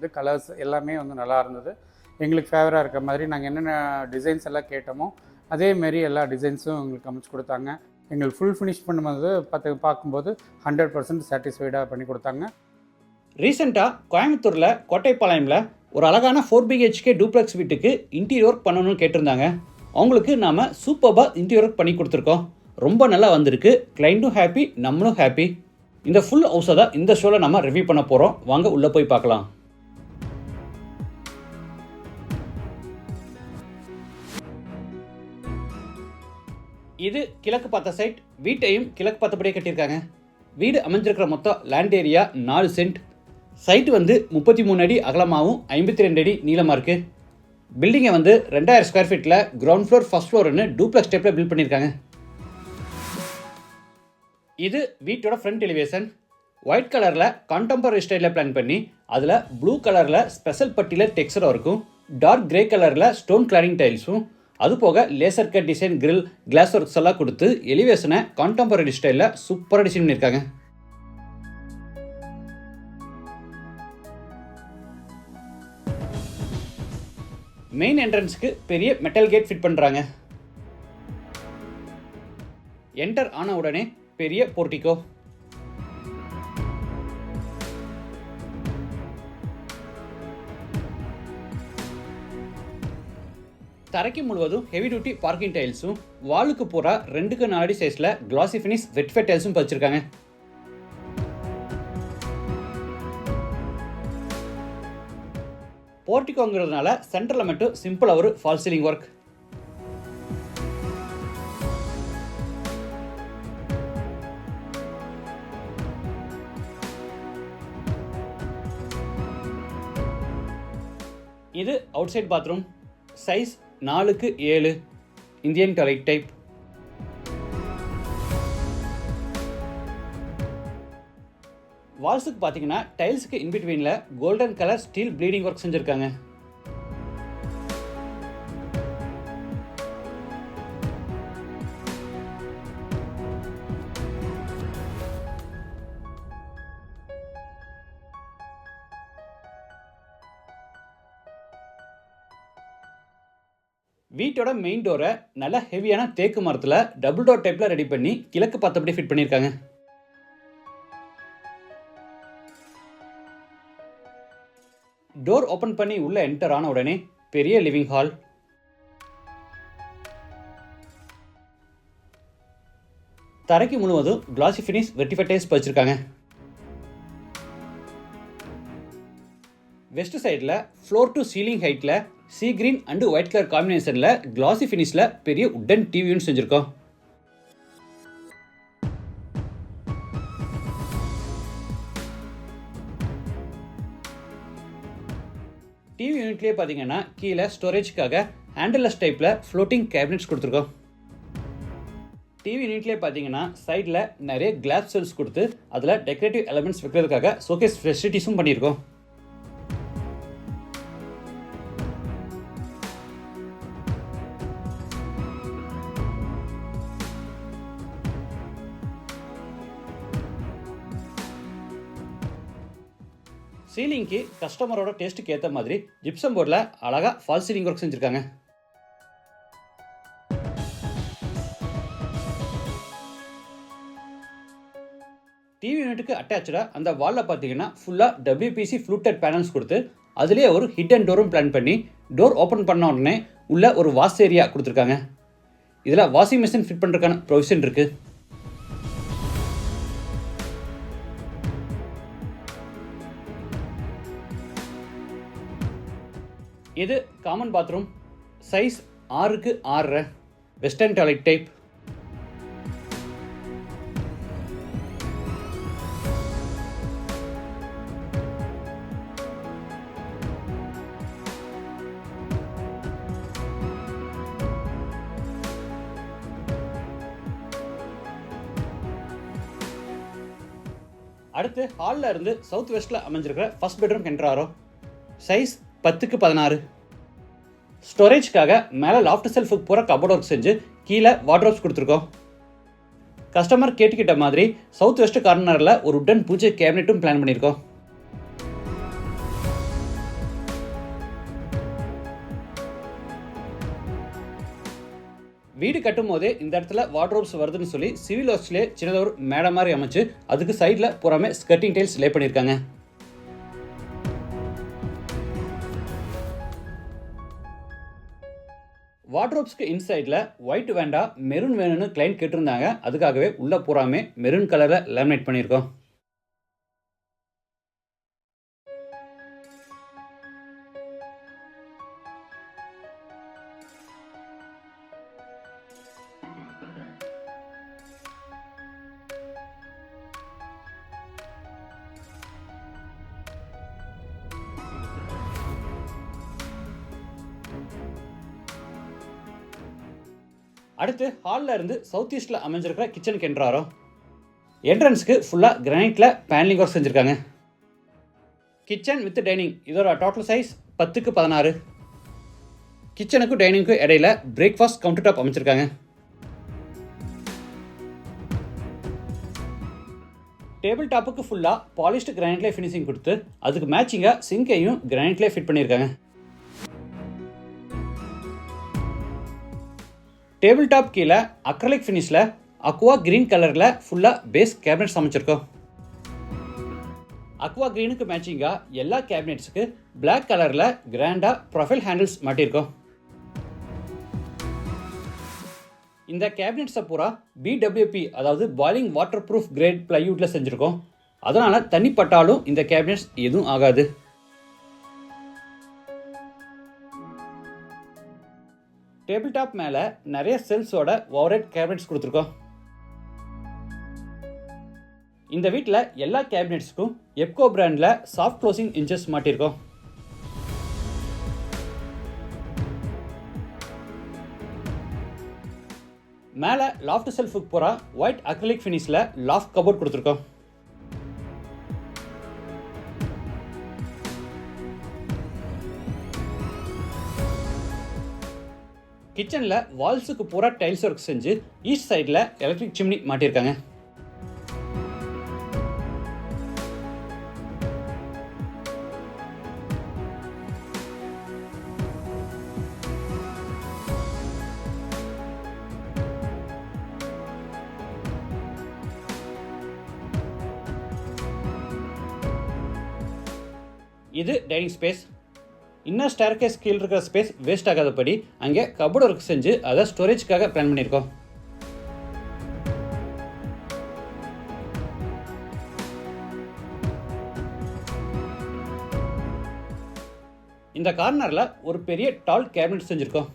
இது கலர்ஸ் எல்லாமே வந்து நல்லா இருந்தது. எங்களுக்கு ஃபேவராக இருக்க மாதிரி நாங்கள் என்னென்ன டிசைன்ஸ் எல்லாம் கேட்டோமோ அதேமாரி எல்லா டிசைன்ஸும் எங்களுக்கு அமைச்சு கொடுத்தாங்க. எங்களுக்கு ஃபுல் ஃபினிஷ் பண்ணும்போது பார்த்து பார்க்கும்போது ஹண்ட்ரட் பர்சன்ட் சாட்டிஸ்ஃபைடாக பண்ணி கொடுத்தாங்க. ரீசெண்டாக கோயம்புத்தூரில் கோட்டைப்பாளையமில் ஒரு அழகான ஃபோர் பிஹெச்கே டூப்ளெக்ஸ் வீட்டுக்கு இன்டீரியர் ஒர்க் பண்ணணும்னு கேட்டிருந்தாங்க. அவங்களுக்கு நாம் சூப்பராக இன்டீரியர் ஒர்க் பண்ணி கொடுத்துருக்கோம். ரொம்ப நல்லா வந்திருக்கு. கிளைண்ட்டும் ஹாப்பி நம்மளும் ஹாப்பி இந்த ஃபுல் ஹவுஸை தான் இந்த ஷோவில் நம்ம ரிவ்யூ பண்ண போகிறோம் வாங்க உள்ளே போய் பார்க்கலாம். இது கிழக்கு பார்த்த சைட் வீட்டையும் கிழக்கு பார்த்தபடியே கட்டியிருக்காங்க. வீடு அமைஞ்சிருக்கிற மொத்தம் லேண்ட் ஏரியா நாலு சென்ட் சைட்டு வந்து முப்பத்தி மூணு அடி அகலமாகவும் ஐம்பத்தி ரெண்டு அடி நீளமாக இருக்குது பில்டிங்கை வந்து ரெண்டாயிரம் ஸ்கொயர் ஃபீட்டில் கிரவுண்ட் ஃப்ளோர் ஃபர்ஸ்ட் ஃப்ளோர்னு டூப்ளக்ஸ் டைப்பில் பில்ட் பண்ணியிருக்காங்க. இது வீட்டோட ஃப்ரண்ட் எலிவேஷன் ஒயிட் கலரில் கான்டெம்பரரி ஸ்டைலில் பிளான் பண்ணி அதில் ப்ளூ கலரில் ஸ்பெஷல் பட்டியில் டெக்ஸ்டரும் இருக்கும். டார்க் கிரே கலரில் ஸ்டோன் கிளாரிங் டைல்ஸும் அது போக laser cut design grill glass works எல்லாம் கொடுத்து எலிவேஷனை கான்டெம்பரரி ஸ்டைலில் சூப்பராக டிசைன் பண்ணியிருக்காங்க. மெயின் என்ட்ரன்ஸ்க்கு பெரிய மெட்டல் கேட் ஃபிட் பண்ணுறாங்க என்டர் ஆன உடனே பெரிய போர்டிகோ தரைக்கு முழுவதும் ஹெவி டியூட்டி பார்க்கிங் டைல்ஸும் வாலுக்கு பூரா ரெண்டுக்கு நாலு அடி சைஸில் கிளாசி ஃபினிஷ் வெட் ஃபெட் டைல்ஸும் பதிச்சிருக்காங்க. போர்ட்டிகோங்கிறதுனால சென்டரில் மட்டும் சிம்பிளாக ஒரு ஃபால் சீலிங் ஒர்க் இது அவுட் சைட் பாத்ரூம் சைஸ் நாலுக்கு ஏழு. Indian toilet type. வால்ஸுக்கு பார்த்தீங்கன்னா டைல்ஸுக்கு இன்பிட்வீனில் golden colour steel beading work செஞ்சுருக்காங்க. வீட்டோட மெயின் டோரை நல்ல ஹெவியான தேக்கு மரத்தில் டபுள் டோர் டைப்பில் ரெடி பண்ணி கிழக்கு பார்த்தபடி ஃபிட் பண்ணியிருக்காங்க. டோர் ஓப்பன் பண்ணி உள்ளே என்டர் ஆன உடனே பெரிய லிவிங் ஹால் தரைக்கு முழுவதும் கிளாசி ஃபினிஷ் வெட்டிஃபைடைஸ் வச்சுருக்காங்க. வெஸ்ட் சைடில் ஃப்ளோர் டு சீலிங் ஹைட்டில் sea green and white colour காம்பினேஷனில் கிளாசி ஃபினிஷில் பெரிய உட்டன் டிவியும் செஞ்சுருக்கோம். டிவி யூனிட்லேயே பார்த்தீங்கன்னா கீழே ஸ்டோரேஜ்க்காக ஹேண்டில்லஸ் டைப்பில் ஃப்ளோட்டிங் கேபினெட்ஸ் கொடுத்துருக்கோம். டிவி யூனிட்லேயே பார்த்தீங்கன்னா சைடில் நிறைய கிளாஸ் செல்ஸ் கொடுத்து அதில் டெக்கரேட்டிவ் எலமெண்ட்ஸ் வைக்கிறதுக்காக ஷோகேஸ் ஃபெசிலிட்டிஸும் பண்ணியிருக்கோம். சீலிங்க்கு கஸ்டமரோட டேஸ்ட்டுக்கு ஏற்ற மாதிரி ஜிப்சம் போர்டில் அழகாக ஃபால் சீலிங் ஒர்க் செஞ்சுருக்காங்க. டிவி யூனிட்டுக்கு அட்டாச்சாக அந்த வாலில் பார்த்தீங்கன்னா ஃபுல்லாக டபிள்யூபிசி ஃப்ளூட்டட் பேனல்ஸ் கொடுத்து அதுலேயே ஒரு ஹிட் அண்ட் டோரும் பிளான் பண்ணி டோர் ஓப்பன் பண்ண உடனே உள்ள ஒரு வாஷ் ஏரியா கொடுத்துருக்காங்க. இதில் வாஷிங் மிஷின் ஃபிட் பண்ணுறதுக்கான ப்ரொவிஷன் இருக்குது இது காமன் பாத்ரூம் சைஸ் ஆறுக்கு ஆறு வெஸ்டர்ன் டாய்லெட் டைப் அடுத்து ஹாலில் இருந்து சவுத் வெஸ்ட்டில் அமைஞ்சிருக்கிற ஃபஸ்ட் பெட்ரூம் கென்றாரோ சைஸ் பத்துக்கு பதினாறு. ஸ்டோரேஜ்க்காக மேலே லாஃப்ட் செல்ஃபுக்கு போகிற கபோர்ட் ஒர்க் செஞ்சு கீழே வார்ட்ரோப்ஸ் கொடுத்துருக்கோம். கஸ்டமர் கேட்டுக்கிட்ட மாதிரி சவுத் வெஸ்ட் கார்னரில் ஒரு உட்டன் பூஜை கேபினெட்டும் பிளான் பண்ணியிருக்கோம். வீடு கட்டும் போதே இந்த இடத்துல வார்ட்ரோப்ஸ் வருதுன்னு சொல்லி சிவில் ஹோப்ஸ்லேயே சின்னதாக ஒரு மேடம் மாதிரி அமைச்சு அதுக்கு சைடில் புறமே ஸ்கர்ட்டிங் டைல்ஸ் லே பண்ணியிருக்காங்க. வாட்ரோப்ஸ்க்கு இன்சைடில் ஒயிட் வேண்டாம் மெரூன் வேணும்னு கிளைண்ட் கேட்டிருந்தாங்க. அதுக்காகவே உள்ளே பூராமே மெரூன் கலரில் லேமினேட் பண்ணியிருக்கோம். அடுத்து ஹாலில் இருந்து சவுத் ஈஸ்டில் அமைஞ்சிருக்கிற கிச்சனுக்கு என்றாரோ என்ட்ரன்ஸுக்கு ஃபுல்லாக கிரானைட்டில் பேனலிங் ஒர்க் செஞ்சுருக்காங்க. கிச்சன் வித் டைனிங் இதோட டோட்டல் சைஸ் பத்துக்கு பதினாறு. கிச்சனுக்கும் டைனிங்க்கும் இடையில பிரேக்ஃபாஸ்ட் கவுண்டர் டாப் அமைச்சிருக்காங்க. டேபிள் டாப்புக்கு ஃபுல்லாக பாலிஷ்டு கிரானைட்லேயே ஃபினிஷிங் கொடுத்து அதுக்கு மேட்சிங்காக சிங்கையும் கிரானைட்லேயே ஃபிட் பண்ணியிருக்காங்க டேபிள் டாப் கீழே அக்ரலிக் ஃபினிஷில் அக்வா கிரீன் கலரில் ஃபுல்லாக பேஸ் கேபினெட்ஸ் அமைச்சிருக்கோம். அக்வா க்ரீனுக்கு மேட்சிங்காக எல்லா கேபினெட்ஸுக்கு பிளாக் கலரில் கிராண்டாக ப்ரொஃபைல் ஹேண்டில்ஸ் மாட்டியிருக்கோம் இந்த கேபினெட்ஸை பூரா பிடபிள்யூபி அதாவது பாயிலிங் வாட்டர் ப்ரூஃப் கிரேட் ப்ளைவுட்டில் செஞ்சுருக்கோம். அதனால் தண்ணி பட்டாலும் இந்த கேபினெட்ஸ் எதுவும் ஆகாது. டேபிள் டாப் மேலே நிறைய செல்ஸோட ஓவரேட் கேபினெட்ஸ் கொடுத்துருக்கோம். இந்த வீட்டில் எல்லா கேபினெட்ஸ்க்கும் எப்கோ பிராண்டில் சாஃப்ட் க்ளோசிங் இன்ச்சஸ் மாட்டியிருக்கோம் மேலே லாஃப்ட் செல்ஃபுக்கு போகிற ஒயிட் அக்ரிலிக் ஃபினிஷில் லாஃப்ட் கபோர்ட் கொடுத்துருக்கோம். கிச்சனில் வால்ஸுக்கு பூரா டைல்ஸ் ஒர்க் செஞ்சு ஈஸ்ட் சைடில் எலக்ட்ரிக் சிம்னி மாட்டியிருக்காங்க இது டைனிங் ஸ்பேஸ். இன்னும் ஸ்டேர்கேஸ் கீழே இருக்கிற ஸ்பேஸ் வேஸ்ட் ஆகாதபடி அங்கே கபோர்டு ஒர்க் செஞ்சு அதை ஸ்டோரேஜ்க்காக பிளான் பண்ணியிருக்கோம். இந்த கார்னரில் ஒரு பெரிய டால் கேபினட் செஞ்சுருக்கோம்.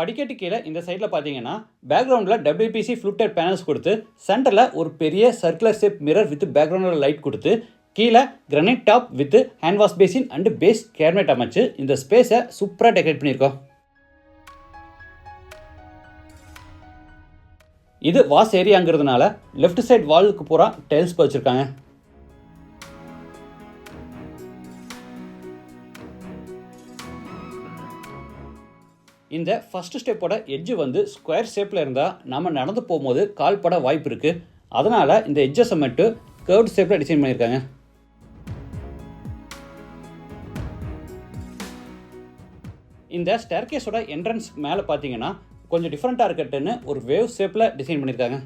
படிக்கட்டு கீழே இந்த சைடில் பார்த்தீங்கன்னா பேக்ரவுண்டில் டபிள்யூபிசி ஃப்ளூட்டட் பேனல்ஸ் கொடுத்து சென்டரில் ஒரு பெரிய சர்க்குலர் ஷேப் மிரர் வித் பேக்ரவுண்டில் லைட் கொடுத்து கீழே granite top with hand wash basin and base cabinet அமைச்சு இந்த ஸ்பேஸை சூப்பராக டெக்கரேட் பண்ணியிருக்கோம். இது வாஷ் ஏரியாங்கிறதுனால லெஃப்ட் சைடு வாலுக்கு பூரா டைல்ஸ் வச்சுருக்காங்க. இந்த ஃபர்ஸ்ட் ஸ்டெப்போட எட்ஜு வந்து ஸ்கொயர் ஷேப்பில் இருந்தால் நம்ம நடந்து போகும்போது கால் பட வாய்ப்பு இருக்குது அதனால் இந்த எட்ஜஸை மட்டும் கேர்வ் ஷேப்பில் டிசைன் பண்ணியிருக்காங்க. இந்த ஸ்டேர்கேஸோட என்ட்ரன்ஸ் மேலே பார்த்தீங்கன்னா கொஞ்சம் டிஃப்ரெண்ட்டாக இருக்கட்டுன்னு ஒரு வேவ் ஷேப்பில் டிசைன் பண்ணியிருக்காங்க.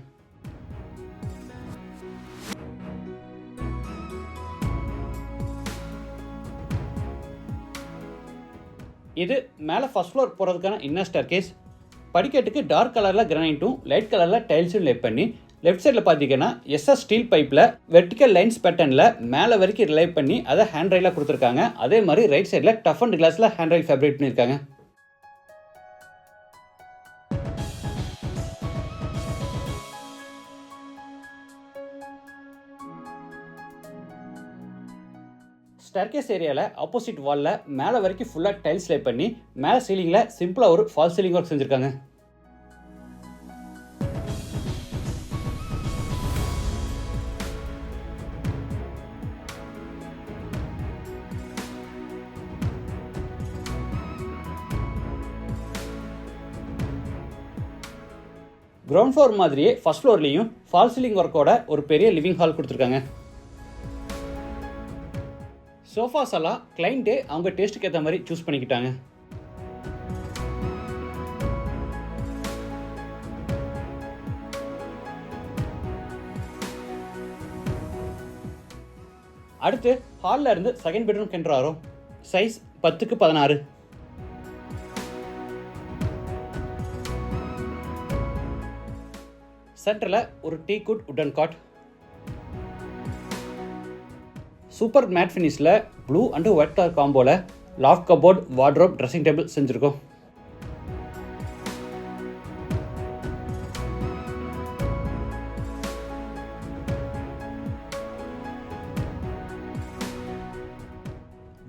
இது மேலே ஃபர்ஸ்ட் ஃப்ளோர் போகிறதுக்கான இன்னர் கேஸ் படிக்கட்டுக்கு டார்க் கலரில் கிரானைட்டும் லைட் கலரில் டைல்ஸும் லேப் பண்ணி லெஃப்ட் சைடில் பார்த்தீங்கன்னா எஸ்எஸ் ஸ்டீல் பைப்பில் வெர்டிக்கல் லைன்ஸ் பேட்டர்னில் மேலே வரைக்கும் ரிலை பண்ணி அதை ஹேண்ட் ரைலாக கொடுத்துருக்காங்க. அதே மாதிரி ரைட் சைடில் டஃப் அண்ட் கிளாஸில் ஹேண்ட் ரைல் ஃபேப்ரேட் பண்ணியிருக்காங்க. ஸ்டர்கேஸ் ஏரியாவில் ஆப்போசிட் வாலில் மேலே வரைக்கும் ஃபுல்லாக டைல்ஸ் லே பண்ணி மேலே சீலிங்கில் சிம்பிளாக ஒரு ஃபால் சீலிங் ஒர்க் செஞ்சுருக்காங்க. கிரவுண்ட் ஃப்ளோர் மாதிரியே ஃபர்ஸ்ட் ஃப்ளோர்லேயும் ஃபால் சீலிங் ஒர்க்கோட ஒரு பெரிய லிவிங் ஹால் கொடுத்துருக்காங்க. சோஃபாஸ் எல்லாம் கிளைண்ட்டு அவங்க டேஸ்ட்டுக்கு ஏற்ற மாதிரி சூஸ் பண்ணிக்கிட்டாங்க. அடுத்து ஹாலில் இருந்து செகண்ட் பெட்ரூம் கென்றாரோ சைஸ் பத்துக்கு பதினாறு. சென்டரில் ஒரு டீ குட் உடன் காட் சூப்பர் மேட் ஃபினிஷில் blue and white colour காம்போவில் loft cupboard wardrobe dressing table செஞ்சுருக்கோம்.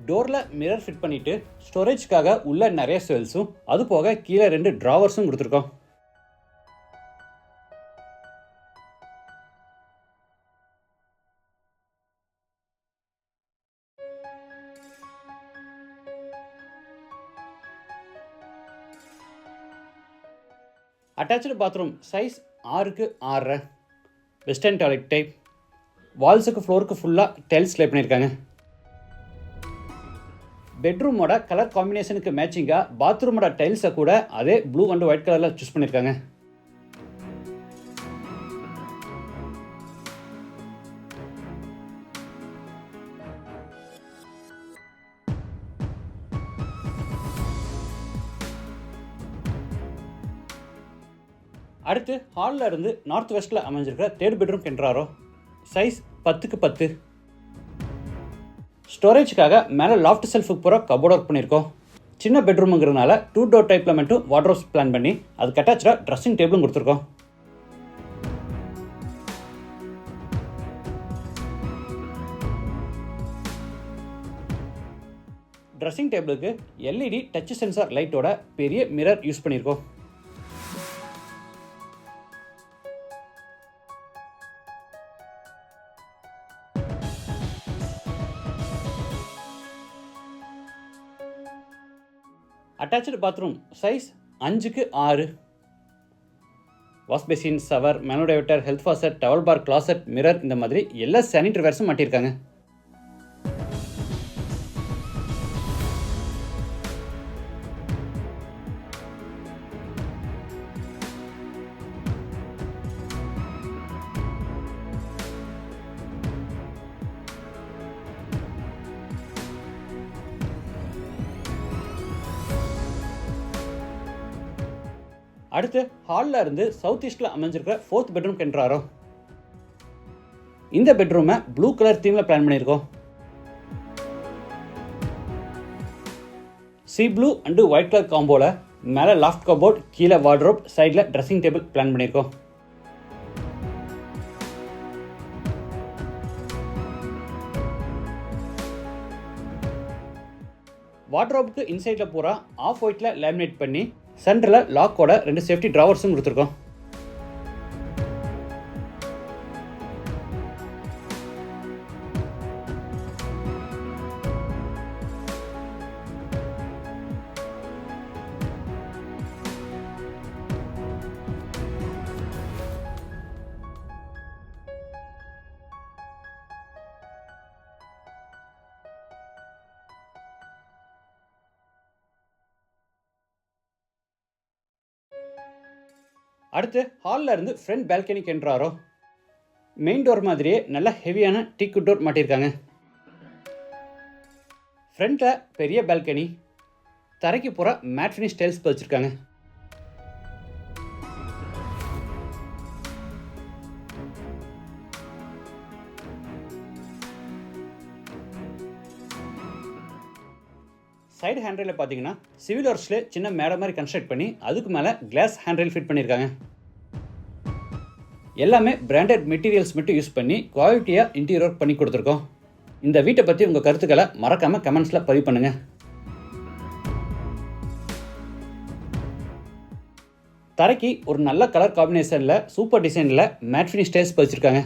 டோரில் மிரர் ஃபிட் பண்ணிவிட்டு ஸ்டோரேஜ்க்காக உள்ள நிறைய செல்ஸும் அது போக கீழே ரெண்டு ட்ராவர்ஸும் கொடுத்துருக்கோம். அட்டாச்சு பாத்ரூம் சைஸ் ஆறுக்கு ஆறரை. வெஸ்டர்ன் டாய்லெட் டைப் வால்ஸுக்கு ஃப்ளோருக்கு ஃபுல்லாக டைல்ஸ் லே பண்ணியிருக்காங்க. பெட்ரூமோட கலர் காம்பினேஷனுக்கு மேட்சிங்காக பாத்ரூமோட டைல்ஸை கூட அதே ப்ளூ அண்ட் ஒயிட் கலரில் சூஸ் பண்ணியிருக்காங்க. அடுத்து ஹாலில் இருந்து நார்த் வெஸ்ட்டில் அமைஞ்சிருக்கிற தேர்ட் பெட்ரூம் கென்றாரோ? சைஸ் பத்துக்கு பத்து. ஸ்டோரேஜ்க்காக மேலே லாஃப்ட் செல்ஃபுக்கு பூரா கபோர்ட் ஒர்க் பண்ணியிருக்கோம். சின்ன பெட்ரூமுங்கிறதுனால டூ டோர் டைப்பில் மட்டும் வாட்ரோஸ் பிளான் பண்ணி அதுக்கு அட்டாச்சாக ட்ரெஸ்ஸிங் டேபிளும் கொடுத்துருக்கோம். ட்ரெஸ்ஸிங் டேபிளுக்கு எல்இடி டச் சென்சார் லைட்டோட பெரிய மிரர் யூஸ் பண்ணியிருக்கோம். அட்டாச்சு பாத்ரூம் சைஸ் அஞ்சுக்கு ஆறு. Wash basin shower mono diverter health faucet towel bar closet mirror இந்த மாதிரி எல்லா சானிடரி வேர்ஸும் மாட்டியிருக்காங்க. அடுத்து ஹாலில் இருந்து சவுத் ஈஸ்டில் அமைஞ்சிருக்கிற ஃபோர்த் பெட்ரூம் கென்றாரோ இந்த பெட்ரூமை ப்ளூ கலர் தீமில் பிளான் பண்ணியிருக்கோம். Sea blue and white colour காம்போவில் மேலே லாஃப்ட் கபோர்ட் கீழே வார்ட்ரோப் சைடில் ட்ரெஸ்ஸிங் டேபிள் பிளான் பண்ணியிருக்கோம். வார்ட்ரோப்புக்கு இன்சைடில் பூரா ஆஃப் ஒயிட்டில் லேமினேட் பண்ணி சென்டரில் லாக்கோட ரெண்டு சேஃப்டி ட்ராவர்ஸும் கொடுத்துருக்கோம். அடுத்து ஹாலில் இருந்து ஃப்ரண்ட் பால்கனிக்கு என்றாரோ? மெயின் டோர் மாதிரியே நல்ல ஹெவியான டீக்கு டோர் மாட்டியிருக்காங்க. ஃப்ரண்ட்டில் பெரிய பால்கனி தரைக்கு பூரா மேட் ஃபினிஷ் டைல்ஸ் பதிச்சிருக்காங்க சைடு ஹேண்ட்ரையில் பார்த்தீங்கன்னா சிவில் ஒர்க்ஸில் சின்ன மேடை மாதிரி கன்ஸ்ட்ரக்ட் பண்ணி அதுக்கு மேலே கிளாஸ் ஹேண்ட்ரைல் ஃபிட் பண்ணியிருக்காங்க. எல்லாமே பிராண்டட் மெட்டீரியல்ஸ் மட்டும் யூஸ் பண்ணி குவாலிட்டியாக இன்டீரியர் ஒர்க் பண்ணி கொடுத்துருக்கோம். இந்த வீட்டை பற்றி உங்கள் கருத்துக்களை மறக்காமல் கமெண்ட்ஸில் பதிவு பண்ணுங்கள் தரைக்கு ஒரு நல்ல கலர் காம்பினேஷனில் சூப்பர் டிசைனில் மேட் ஃபினிஷ் டைல்ஸ் பதிச்சிருக்காங்க.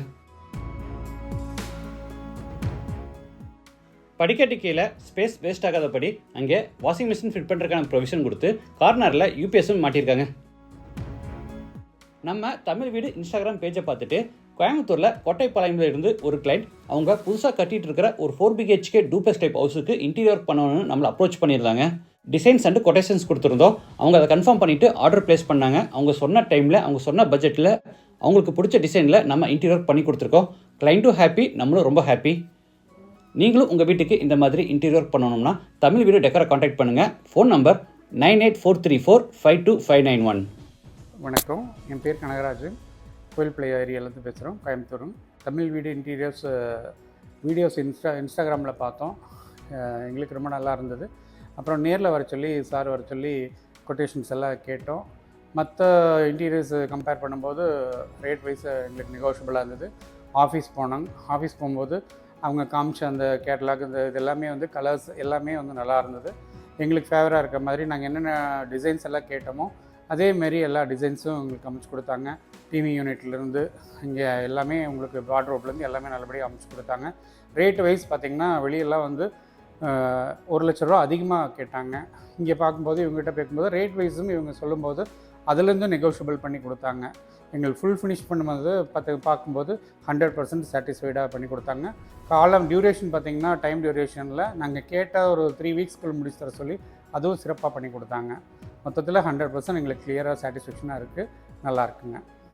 படிக்கட்டு கீழே ஸ்பேஸ் வேஸ்ட் ஆகாதபடி அங்கே வாஷிங் மிஷின் ஃபிட் பண்ணுறதுக்கான ப்ரொவிஷன் கொடுத்து கார்னரில் யூபிஎஸும் மாட்டியிருக்காங்க. நம்ம தமிழ் வீடு இன்ஸ்டாகிராம் பேஜை பார்த்துட்டு கோயம்புத்தூரில் கோட்டைப்பாளையம்ல இருந்து ஒரு கிளைண்ட் அவங்க புதுசாக கட்டிட்டு இருக்கிற ஒரு ஃபோர் பிஹெச்கே டூப்ளெக்ஸ் டைப் ஹவுஸுக்கு இன்டீரியர் பண்ணணும்னு நம்மளை அப்ரோச் பண்ணியிருந்தாங்க. டிசைன்ஸ் அண்ட் கொட்டேஷன்ஸ் கொடுத்துருந்தோம். அவங்க அதை கன்ஃபார்ம் பண்ணிவிட்டு ஆர்டர் ப்ளேஸ் பண்ணாங்க. அவங்க சொன்ன டைமில் அவங்க சொன்ன பட்ஜெட்டில் அவங்களுக்கு பிடிச்ச டிசைனில் நம்ம இன்டீரியர் பண்ணி கொடுத்துருக்கோம். கிளைண்ட்டும் ஹாப்பி நம்மளும் ரொம்ப ஹாப்பி நீங்களும் உங்கள் வீட்டுக்கு இந்த மாதிரி இன்டீரியர் பண்ணணும்னா தமிழ் வீடு டெக்கரை காண்டாக்ட் பண்ணுங்கள் phone number nine eight four three four five two five nine one வணக்கம். என் பேர் கனகராஜ். கோயில் பிள்ளை ஏரியாலேருந்து பேசுகிறோம். கோயம்புத்தூர் தமிழ் வீடு இன்டீரியர்ஸ் வீடியோஸ் இன்ஸ்டா இன்ஸ்டாகிராமில் பார்த்தோம். எங்களுக்கு ரொம்ப நல்லா இருந்தது. அப்புறம் நேரில் வர சொல்லி சார் வர சொல்லி கொட்டேஷன்ஸ் எல்லாம் கேட்டோம். மற்ற இன்டீரியர்ஸ் கம்பேர் பண்ணும்போது ரேட் வைஸ் எங்களுக்கு நெகோஷியபிளாக இருந்தது. ஆஃபீஸ் போனாங்க ஆஃபீஸ் போகும்போது அவங்க காமிச்ச அந்த கேட்டலாக் இந்த இது எல்லாமே வந்து கலர்ஸ் எல்லாமே வந்து நல்லா இருந்தது. எங்களுக்கு ஃபேவராக இருக்க மாதிரி நாங்கள் என்னென்ன டிசைன்ஸ் எல்லாம் கேட்டோமோ அதேமாரி எல்லா டிசைன்ஸும் எங்களுக்கு அமைச்சு கொடுத்தாங்க. டிவி யூனிட்லேருந்து இங்கே எல்லாமே உங்களுக்கு வாட்ரோப்லேருந்து எல்லாமே நல்லபடியாக அமைச்சு கொடுத்தாங்க. ரேட் வைஸ் பார்த்திங்கன்னா வெளியெல்லாம் வந்து ஒரு லட்ச ரூபா அதிகமாக கேட்டாங்க. இங்கே பார்க்கும்போது இவங்ககிட்ட பேசும்போது ரேட் வைஸும் இவங்க சொல்லும்போது அதுலேருந்து நெகோஷியபிள் பண்ணி கொடுத்தாங்க. எங்களுக்கு ஃபுல் ஃபினிஷ் பண்ணும்போது பார்த்து பார்க்கும்போது ஹண்ட்ரட் பர்சன்ட் சாட்டிஸ்ஃபைடாக பண்ணி கொடுத்தாங்க. காலம் டியூரேஷன் பார்த்திங்கன்னா டைம் டியூரேஷனில் நாங்கள் கேட்ட ஒரு த்ரீ வீக்ஸ்க்குள் முடிச்சு தர சொல்லி அதுவும் சிறப்பாக பண்ணி கொடுத்தாங்க. மொத்தத்தில் ஹண்ட்ரட் பர்சன்ட் எங்களுக்கு கிளியராக சாட்டிஸ்ஃபேக்ஷனாக இருக்குது நல்லா இருக்குங்க.